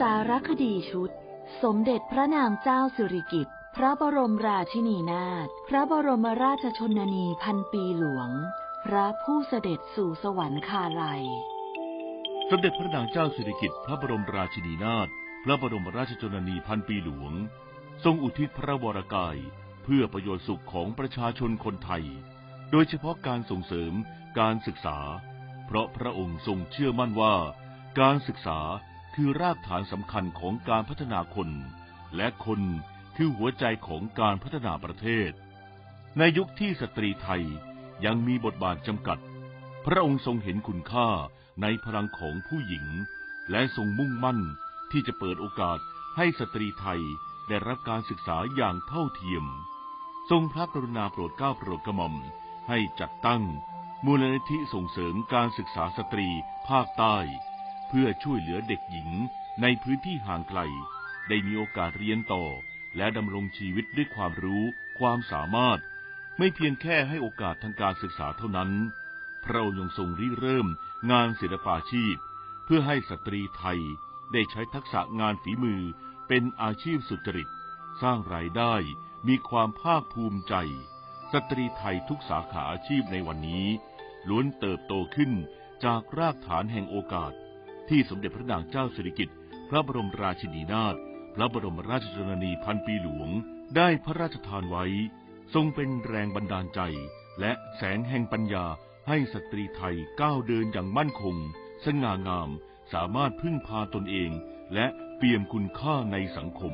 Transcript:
สารคดีชุด สมเด็จพระนางเจ้าสิริกิติ์พระบรมราชินีนาถพระบรมราชชนนีพันปีหลวง พระผู้เสด็จสู่สวรรคาลัย สมเด็จพระนางเจ้าสิริกิติ์พระบรมราชินีนาถพระบรมราชชนนีพันปีหลวง ทรงอุทิศพระวรกาย เพื่อประโยชน์สุขของประชาชนคนไทย โดยเฉพาะการส่งเสริมการศึกษา เพราะพระองค์ทรงเชื่อมั่นว่า การศึกษา คือรากฐานสำคัญของการพัฒนาคน และคนคือหัวใจของการพัฒนาประเทศ ในยุคที่สตรีไทยยังมีบทบาทจำกัด พระองค์ทรงเห็นคุณค่าในพลังของผู้หญิง และทรงมุ่งมั่นที่จะเปิดโอกาสให้สตรีไทยได้รับการศึกษาอย่างเท่าเทียม ทรงพระกรุณาโปรดเกล้าโปรดกระหม่อมให้จัดตั้งมูลนิธิส่งเสริมการศึกษาสตรีภาคใต้ เพื่อช่วยเหลือเด็กหญิงในพื้นที่ห่างไกล ได้มีโอกาสเรียนต่อ และดำรงชีวิตด้วยความรู้ ความสามารถ ไม่เพียงแค่ให้โอกาสทางการศึกษาเท่านั้น พระองค์ยังทรงริเริ่มงานศิลปาชีพ เพื่อให้สตรีไทยได้ใช้ทักษะงานฝีมือเป็นอาชีพสุจริต สร้างรายได้มีความภาคภูมิใจ สตรีไทยทุกสาขาอาชีพในวันนี้ ล้วนเติบโตขึ้นจากรากฐานแห่งโอกาส ที่สมเด็จพระนางเจ้าสิริกิติ์พระบรมราชินีนาถพระบรมราชชนนีพันปีหลวง ได้พระราชทานไว้ ทรงเป็นแรงบันดาลใจ และแสงแห่งปัญญาให้สตรีไทยก้าวเดินอย่างมั่นคง สง่างาม สามารถพึ่งพาตนเอง และเปี่ยมคุณค่าในสังคม